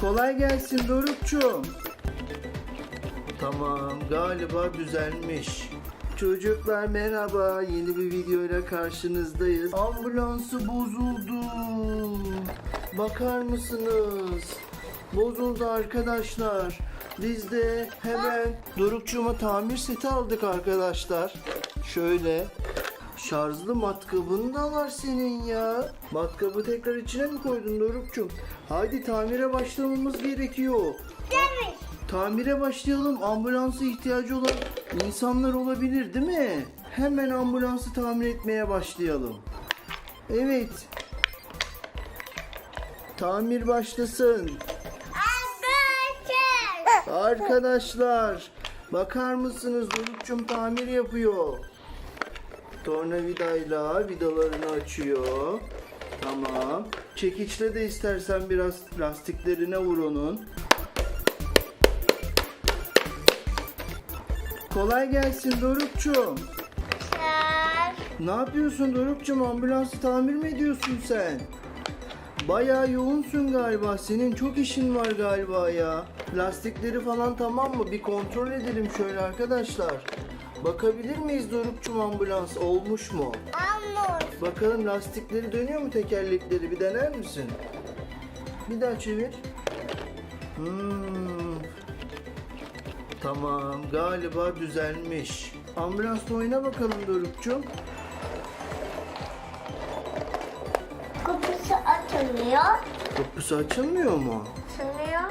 Kolay gelsin Dorukçum. Tamam galiba düzelmiş. Çocuklar merhaba. Yeni bir videoyla karşınızdayız. Ambulansı bozuldu. Bakar mısınız? Bozuldu arkadaşlar. Biz de hemen Dorukçuma tamir seti aldık arkadaşlar. Şöyle Şarjlı matkabın da var senin ya. Matkabı tekrar içine mi koydun Dorukçum? Haydi tamire başlamamız gerekiyor. Demiş. Tamire başlayalım. Ambulansa ihtiyacı olan insanlar olabilir değil mi? Hemen ambulansı tamir etmeye başlayalım. Evet. Tamir başlasın. Arkadaşlar. Arkadaşlar bakar mısınız Dorukçum tamir yapıyor. Tornavidayla vidalarını açıyor. Tamam. Çekiçle de istersen biraz lastiklerine vur onun. Kolay gelsin Dorukçum. Ne yapıyorsun Dorukçum? Ambulansı tamir mi ediyorsun sen? Bayağı yoğunsun galiba. Senin çok işin var galiba ya. Lastikleri falan tamam mı? Bir kontrol edelim şöyle arkadaşlar. Bakabilir miyiz Dorukçum ambulans olmuş mu? Almış. Bakalım lastikleri dönüyor mu tekerlekleri bir dener misin? Bir daha çevir. Hmm. Tamam galiba düzelmiş. Ambulansla oyna bakalım Dorukçum. Kapısı açılıyor. Kapısı açılmıyor mu? Açılıyor.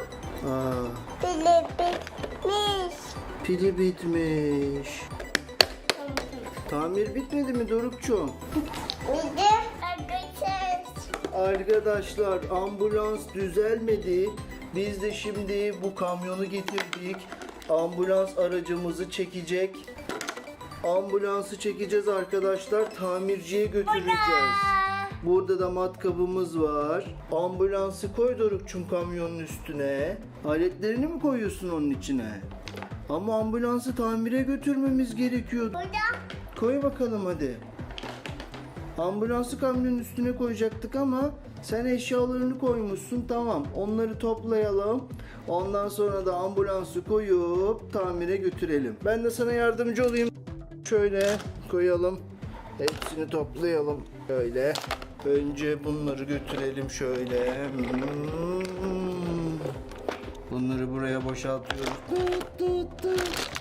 Aa, Dili bitmiş. Pili bitmiş. Tamir bitmedi mi Dorukçum? De arkadaşlar. Arkadaşlar ambulans düzelmedi. Biz de şimdi bu kamyonu getirdik. Ambulans aracımızı çekecek. Ambulansı çekeceğiz arkadaşlar. Tamirciye götüreceğiz. Burada da matkabımız var. Ambulansı koy Dorukçum kamyonun üstüne. Aletlerini mi koyuyorsun onun içine? Ama ambulansı tamire götürmemiz gerekiyor. Burada Koy bakalım hadi. Ambulansı kamyonun üstüne koyacaktık ama sen eşyalarını koymuşsun tamam. Onları toplayalım. Ondan sonra da ambulansı koyup tamire götürelim. Ben de sana yardımcı olayım. Şöyle koyalım. Hepsini toplayalım. Şöyle. Önce bunları götürelim şöyle. Hmm. Bunları buraya boşaltıyoruz. Tut, tut, tut.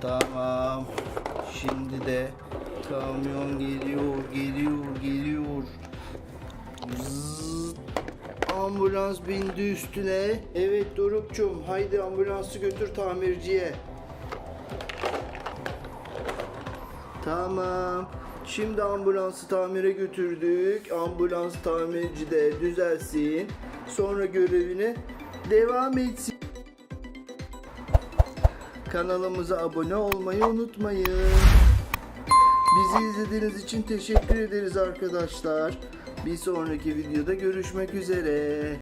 Tamam. Şimdi de kamyon geliyor, geliyor, geliyor. Zıt. Ambulans bindi üstüne. Evet Dorukçum, haydi ambulansı götür tamirciye. Tamam. Şimdi ambulansı tamire götürdük. Ambulans tamirci de düzelsin. Sonra görevine devam etsin. Kanalımıza abone olmayı unutmayın. Bizi izlediğiniz için teşekkür ederiz arkadaşlar. Bir sonraki videoda görüşmek üzere.